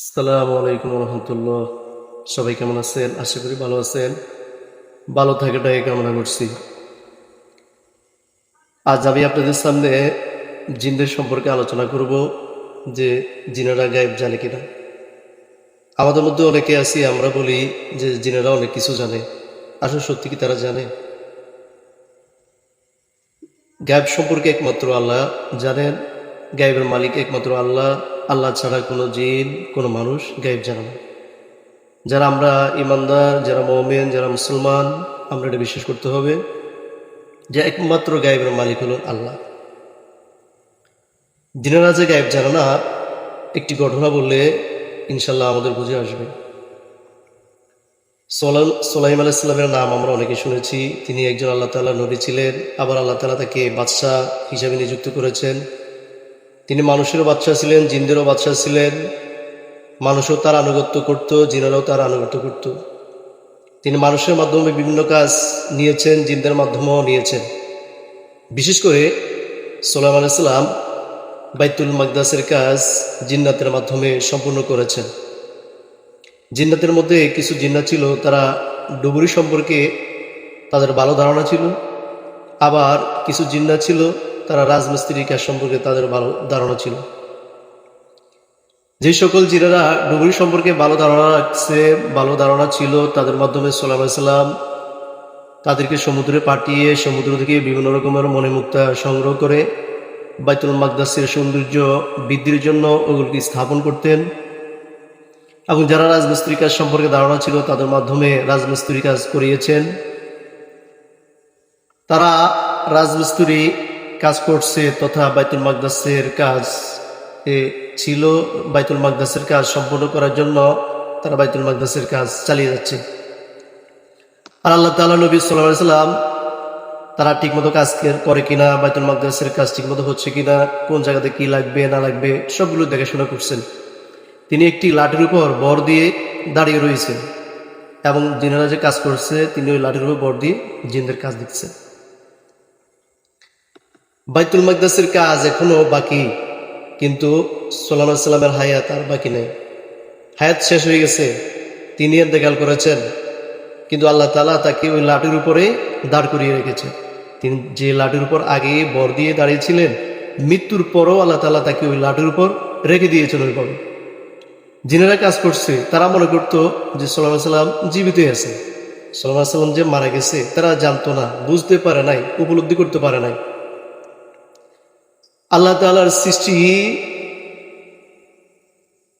আসসালামু আলাইকুম রহমতুল্লাহ সবাই কেমন আছেন? আশা করি ভালো আছেন। ভালো থাকাটাই কামনা করছি। আজ আমি আপনাদের সামনে জিনদের সম্পর্কে আলোচনা করব যে জিনেরা গায়েব জানে কিনা। আমাদের মধ্যে অনেকে আছি, আমরা বলি যে জিনেরা অনেক কিছু জানে। আসলে সত্যি কি তারা জানে? গায়েব সম্পর্কে একমাত্র আল্লাহ জানেন, গায়েবের মালিক একমাত্র আল্লাহ। আল্লাহ ছাড়া কোনো জিন, কোনো মানুষ গায়েব জানে না। যারা আমরা ইমানদার, যারা মৌমেন, যারা মুসলমান, আমরা এটা বিশ্বাস করতে হবে যে একমাত্র গায়েবের মালিক হলো আল্লাহ। দিনেরা যে গায়েব জানে না, একটি ঘটনা বললে ইনশাল্লাহ আমাদের বুঝে আসবে। সোলাল, সোলাইম আলাইসাল্লামের নাম আমরা অনেকে শুনেছি। তিনি একজন আল্লাহ তাল্লাহ নবী ছিলেন, আবার আল্লাহ তালা তাকে বাদশাহ হিসাবে নিযুক্ত করেছেন। তিনি মানুষেরও বাচ্চা ছিলেন, জিন্দেরও বাচ্চা ছিলেন। মানুষও তার আনুগত্য করত, জিনেরাও তার আনুগত্য করত। তিনি মানুষের মাধ্যমে বিভিন্ন কাজ নিয়েছেন, জিনদের মাধ্যমেও নিয়েছেন। বিশেষ করে সোলাম আলাইসাল্লাম বাইতুল মাকদাসের কাজ জিন্নাতের মাধ্যমে সম্পূর্ণ করেছেন। জিন্নাতের মধ্যে কিছু জিন্নাত ছিল, তারা ডুবুরি সম্পর্কে তাদের ভালো ধারণা ছিল। আবার কিছু জিন্নাত ছিল তারা রাজমিস্ত্রির কাজ সম্পর্কে তাদের ভালো ধারণা ছিল। যে সকল জিনেরা ডুবুরি সম্পর্কে ভালো ধারণা রাখছে ভালো ধারণা ছিল, তাদের মাধ্যমে সাল্লাম তাদেরকে সমুদ্রে পাঠিয়ে, সমুদ্র থেকে বিভিন্ন রকমের মণিমুক্তা সংগ্রহ করে বাইতুল মাকদাসের সৌন্দর্য বৃদ্ধির জন্য ওগুলোকে স্থাপন করতেন। এবং যারা রাজমিস্ত্রি কাজ সম্পর্কে ধারণা ছিল, তাদের মাধ্যমে রাজমিস্ত্রি কাজ করিয়েছেন। তারা রাজমিস্ত্রি কাজ করছে তথা বাইতুল মাকদাসের কাজ এ ছিল। বাইতুল মাকদাসের কাজ সম্পূর্ণ করার জন্য তারা বাইতুল মাকদাসের কাজ চালিয়ে যাচ্ছে। আর আল্লাহ তালা নবী সাল্লাহ সাল্লাম তারা ঠিকমতো কাজ করে কিনা, বাইতুল মাকদাসের কাজ ঠিকমতো হচ্ছে কিনা, কোন জায়গাতে কি লাগবে, না লাগবে, সবগুলো দেখাশোনা করছেন। তিনি একটি লাঠির উপর বর দিয়ে দাঁড়িয়ে রয়েছেন এবং জিনেরা যে কাজ করছে, তিনি ওই লাঠির উপর বর দিয়ে জিনদের কাজ দিচ্ছেন বাইতুল মাকদাসের কাজ এখনও বাকি, কিন্তু সোলাম সাল্লামের হায়াত আর বাকি নেই। হায়াত শেষ হয়ে গেছে, তিনি দেখাল করেছেন, কিন্তু আল্লাহ তালা তাকে ওই লাঠির উপরে দাঁড় করিয়ে রেখেছে। তিনি যে লাঠির উপর আগে বর দিয়ে দাঁড়িয়েছিলেন, মৃত্যুর পরও আল্লাহ তালা তাকে ওই লাঠির উপর রেখে দিয়েছেন ওইভাবে। যিনারা কাজ করছে, তারা মনে করতো যে সাল্লাম সাল্লাম জীবিত আছে। সাল্লাম সাল্লাম যে মারা গেছে, তারা জানতো না, বুঝতে পারে নাই, উপলব্ধি করতে পারে নাই। আল্লাহ তালার সৃষ্টি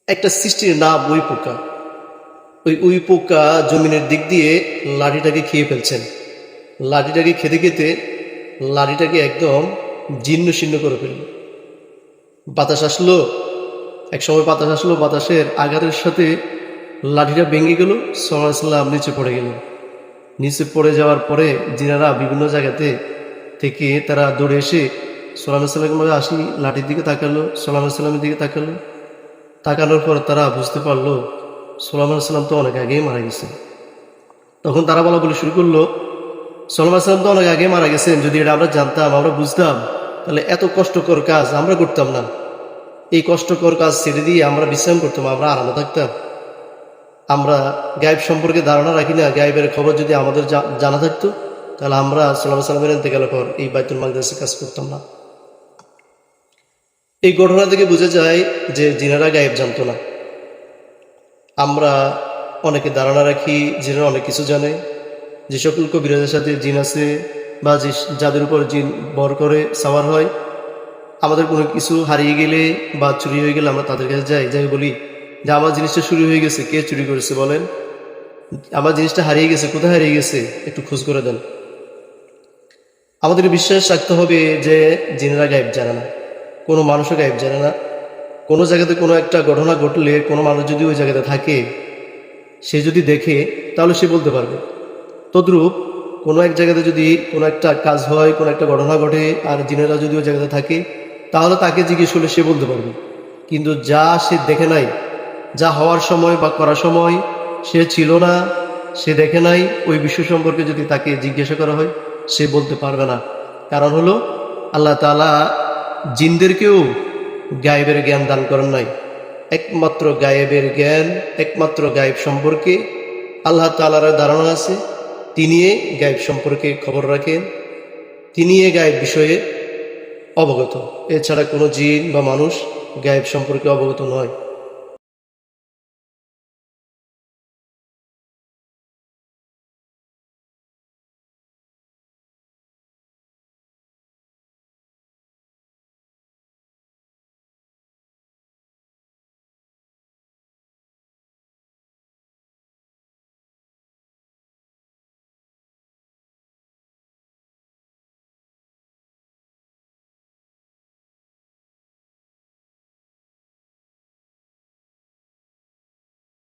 একটা সৃষ্টির নাম ওই পোকা। ওই উই পোকা জমিনের দিক দিয়ে লাঠিটাকে খেয়ে ফেলছেন। লাঠিটাকে খেতে খেতে লাঠিটাকে একদম জীর্ণ শীর্ণ করে ফেলল বাতাস আসলো, এক সময় বাতাস আসলো, বাতাসের আঘাতের সাথে লাঠিটা ভেঙে গেল সাল্লাম নিচে পড়ে গেল নিচে পড়ে যাওয়ার পরে জিনারা বিভিন্ন জায়গাতে থেকে তারা দৌড়ে এসে সোলাম সাল্লামের আসি, লাঠির দিকে তাকালো সোলাম সাল্লামের দিকে তাকালো। তাকানোর পর তারা বুঝতে পারল সোলাম সাল্লাম তো অনেক আগেই মারা গেছে। তখন তারা বলা বলে শুরু করল সোলাম সাল্লাম তো অনেক আগে মারা গেছেন, যদি এটা আমরা জানতাম, আমরা বুঝতাম, তাহলে এত কষ্টকর কাজ আমরা করতাম না। এই কষ্টকর কাজ ছেড়ে দিয়ে আমরা বিশ্রাম করতাম, আমরা আরামে থাকতাম। আমরা গায়েব সম্পর্কে ধারণা রাখি না, গায়েবের খবর যদি আমাদের জানা থাকতো, তাহলে আমরা সাল্লাম সাল্লামের গেল পর এই বাইতুল মাকদাসের কাজ করতাম না। এই ঘটনা থেকে বোঝা যায় যে জিনারা গায়েব জানতো না। আমরা অনেকে ধারণা রাখি জিনারা অনেক কিছু জানে। যে সকল কবিরাজের সাথে জিন আছে বা যে যাদের উপর জিন বর করে, সাওয়ার হয়, আমাদের কোনো কিছু হারিয়ে গেলে বা চুরি হয়ে গেলে আমরা তাদের কাছে যাই। যাই বলি, যে আমার জিনিসটা চুরি হয়ে গেছে, কে চুরি করেছে বলেন? আমার জিনিসটা হারিয়ে গেছে, কোথায় হারিয়ে গেছে, একটু খোঁজ করে দেন। আমাদের বিশ্বাস রাখতে হবে যে জিনেরা গায়েব জানে না। কোনো মানুষও গায়েব জানে না। কোনো জায়গাতে কোনো একটা ঘটনা ঘটলে কোনো মানুষ যদি ওই জায়গাতে থাকে, সে যদি দেখে, তাহলে সে বলতে পারবে। তদ্রূপ কোনো এক জায়গাতে যদি কোনো একটা কাজ হয়, কোনো একটা ঘটনা ঘটে, আর জিনেরা যদি ওই জায়গাতে থাকে, তাহলে তাকে জিজ্ঞেস করলে সে বলতে পারবে। কিন্তু যা সে দেখে নাই, যা হওয়ার সময় বা করার সময়, সে ছিল না, সে দেখে নাই, ওই বিষয় সম্পর্কে যদি তাকে জিজ্ঞাসা করা হয়, সে বলতে পারবে না। কারণ হলো, আল্লাহ তালা জিনদেরকেও গায়েবের জ্ঞান দান করেন নাই। একমাত্র গায়েবের জ্ঞান, একমাত্র গায়েব সম্পর্কে আল্লাহ তালার ধারণা আছে। তিনি গায়েব সম্পর্কে খবর রাখেন। তিনি গায়েব বিষয়ে অবগত। এছাড়া কোনো জিন বা মানুষ গায়েব সম্পর্কে অবগত নয়।